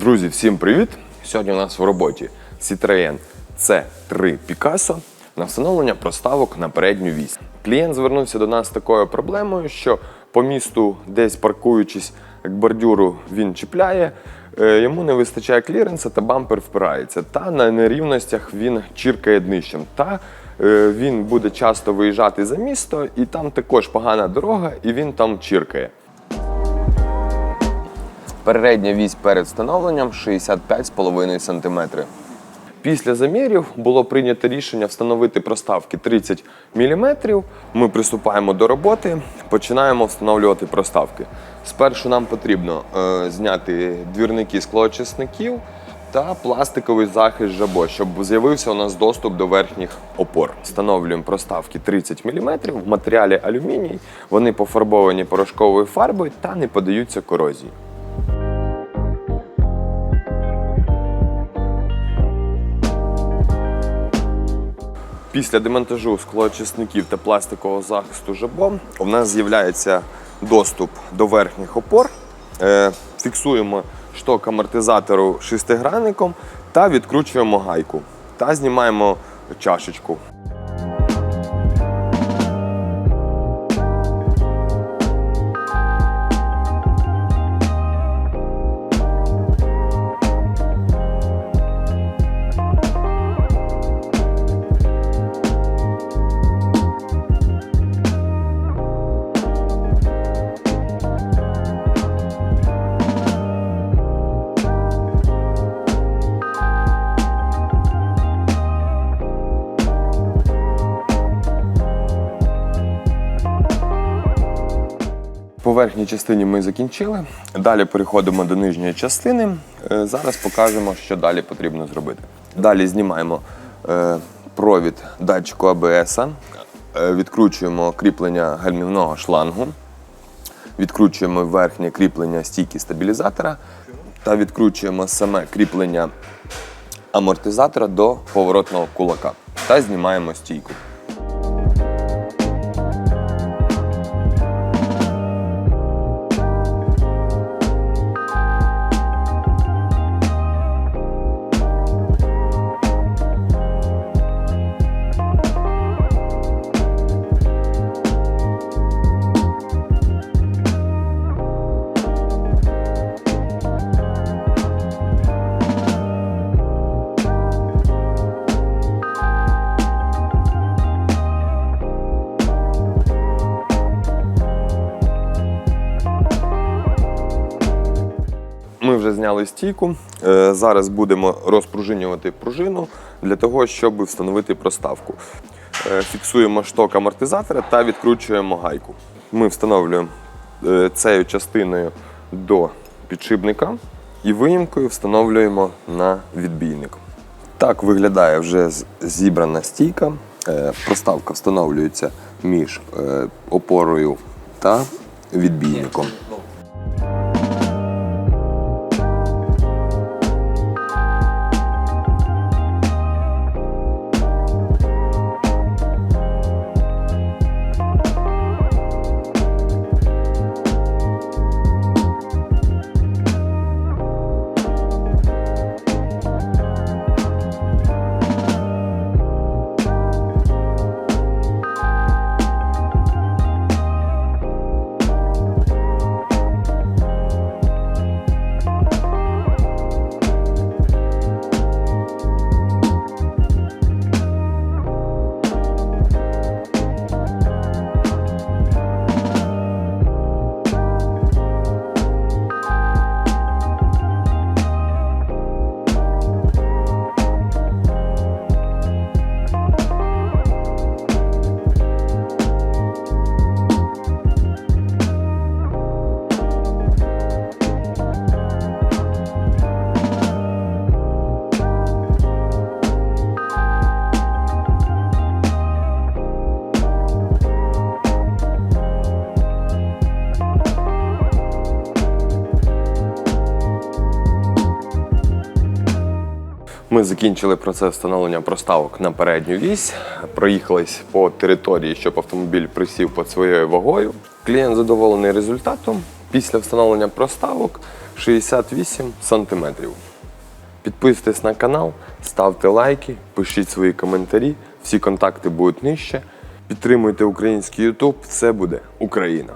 Друзі, всім привіт! Сьогодні у нас в роботі Citroën C3 Picasso на встановлення проставок на передню вісь. Клієнт звернувся до нас з такою проблемою, що по місту, десь паркуючись к бордюру, він чіпляє. е, Йому не вистачає кліренса та бампер впирається. Та на нерівностях він чіркає днищем. Та е, він буде часто виїжджати за місто, і там також погана дорога, і він там чіркає. Передня вісь перед встановленням 65,5 см. Після замірів було прийнято рішення встановити проставки 30 мм. Ми приступаємо до роботи, починаємо встановлювати проставки. Спершу нам потрібно е, зняти двірники склоочисників та пластиковий захист жабо, щоб з'явився у нас доступ до верхніх опор. Встановлюємо проставки 30 мм в матеріалі алюміній. Вони пофарбовані порошковою фарбою та не подаються корозії. Після демонтажу склоочисників та пластикового захисту жабо у нас з'являється доступ до верхніх опор. Е, Фіксуємо шток амортизатору шестигранником та відкручуємо гайку та знімаємо чашечку. Верхній частині ми закінчили. Далі переходимо до нижньої частини. Е, Зараз покажемо, що далі потрібно зробити. Далі знімаємо е, провід датчику АБС, е, відкручуємо кріплення гальмівного шлангу, відкручуємо верхнє кріплення стійки стабілізатора та відкручуємо саме кріплення амортизатора до поворотного кулака та знімаємо стійку. Зняли стійку. Е, Зараз будемо розпружинювати пружину для того, щоб встановити проставку. Е, Фіксуємо шток амортизатора та відкручуємо гайку. Ми встановлюємо е, цією частиною до підшипника і виїмкою встановлюємо на відбійник. Так виглядає вже зібрана стійка. Проставка встановлюється між опорою та відбійником. Ми закінчили процес встановлення проставок на передню вісь, проїхались по території, щоб автомобіль присів під своєю вагою. Клієнт задоволений результатом, Після встановлення проставок 68 см. Підписуйтесь на канал, ставте лайки, пишіть свої коментарі. Всі контакти будуть нижче. Підтримуйте український YouTube. Все буде Україна!